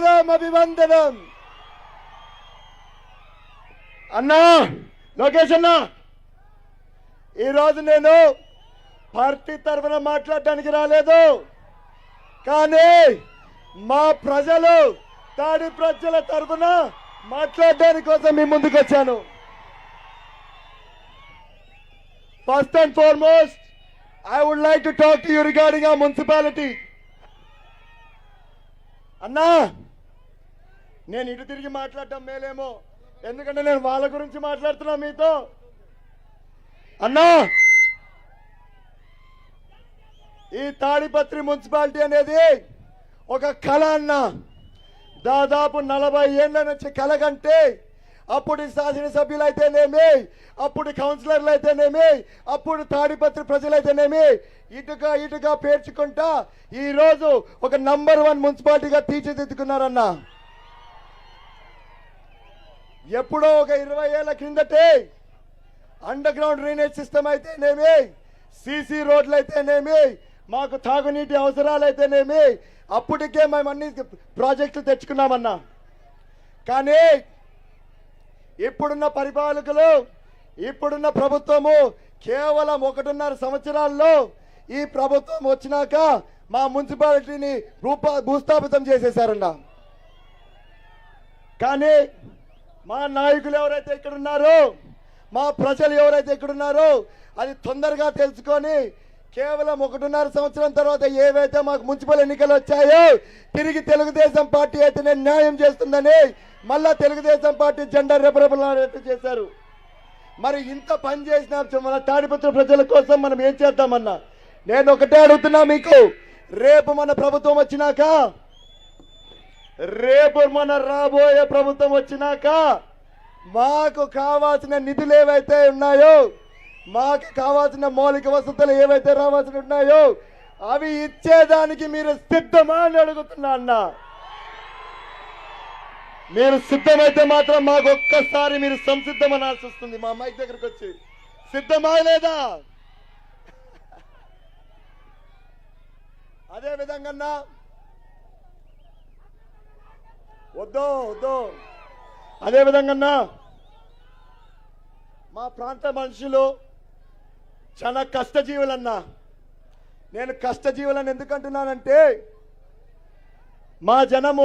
స్వాగతం అభివందనం. అన్నా లోకేష్ అన్నా ఈరోజు నేను పార్టీ తరఫున మాట్లాడడానికి రాలేదు. కానీ మా ప్రజలు తాడి ప్రజల తరఫున మాట్లాడడానికి కోసం మీ ముందుకు వచ్చాను. First and foremost I would like to talk to you regarding ఆ మున్సిపాలిటీ అన్నా నేను ఇటు తిరిగి మాట్లాడటం మేలేమో. ఎందుకంటే నేను వాళ్ళ గురించి మాట్లాడుతున్నా మీతో. అన్నా! ఈ తాడిపత్రి మున్సిపాలిటీ అనేది ఒక కళ అన్న. దాదాపు నలభై ఏళ్ళ నుంచి కళ కంటే అప్పుడు శాసనసభ్యులు అయితేనేమి అప్పుడు కౌన్సిలర్లు అయితేనేమి అప్పుడు తాడిపత్రి ప్రజలైతేనేమి ఇటుగా ఇటుగా పేర్చుకుంటా ఈరోజు ఒక నంబర్ వన్ మున్సిపాలిటీగా తీర్చిదిద్దుకున్నారన్నా. ఎప్పుడో ఒక ఇరవై ఏళ్ళ కిందటే అండర్ గ్రౌండ్ డ్రైనేజ్ సిస్టమ్ అయితేనేమి సీసీ రోడ్లు అయితేనేమి మాకు తాగునీటి అవసరాలు అయితేనేమి అప్పటికే మేము అన్ని ప్రాజెక్టులు తెచ్చుకున్నామన్నా. కానీ ఇప్పుడున్న పరిపాలకులు ఇప్పుడున్న ప్రభుత్వము కేవలం ఒకటిన్నర సంవత్సరాల్లో ఈ ప్రభుత్వం వచ్చినాక మా మున్సిపాలిటీని భూపా భూస్థాపితం చేసేశారన్న. కానీ మా నాయకులు ఎవరైతే ఇక్కడ ఉన్నారో మా ప్రజలు ఎవరైతే ఇక్కడ ఉన్నారో అది తొందరగా తెలుసుకొని కేవలం ఒకటిన్నర సంవత్సరం తర్వాత ఏవైతే మాకు మున్సిపల్ ఎన్నికలు వచ్చాయో తిరిగి తెలుగుదేశం పార్టీ అయితేనే న్యాయం చేస్తుందని మళ్ళా తెలుగుదేశం పార్టీ జెండా రెపరెపలాడేట్టు చేశారు. మరి ఇంత పని చేసిన మన తాడిపత్రి ప్రజల కోసం మనం ఏం చేద్దామన్నా? నేను ఒకటే అడుగుతున్నా మీకు రేపు మన ప్రభుత్వం వచ్చినాక రేపు మన రాబోయే ప్రభుత్వం వచ్చినాక మాకు కావాల్సిన నిధులు ఏవైతే ఉన్నాయో మాకు కావాల్సిన మౌలిక వసతులు ఏవైతే రావాల్సి ఉన్నాయో అవి ఇచ్చేదానికి మీరు సిద్ధమా అని అడుగుతున్నా అన్న. మీరు సిద్ధమైతే మాత్రం మాకు ఒక్కసారి మీరు సంసిద్ధం అనాల్సి వస్తుంది. మా మైక్ దగ్గరకు వచ్చి. సిద్ధమా లేదా? అదే విధంగా అన్నా వద్దు వద్దు. అదే విధంగా అన్నా మా ప్రాంత మనుషులు చాలా కష్టజీవులన్నా నేను కష్టజీవులని ఎందుకంటున్నానంటే మా జనము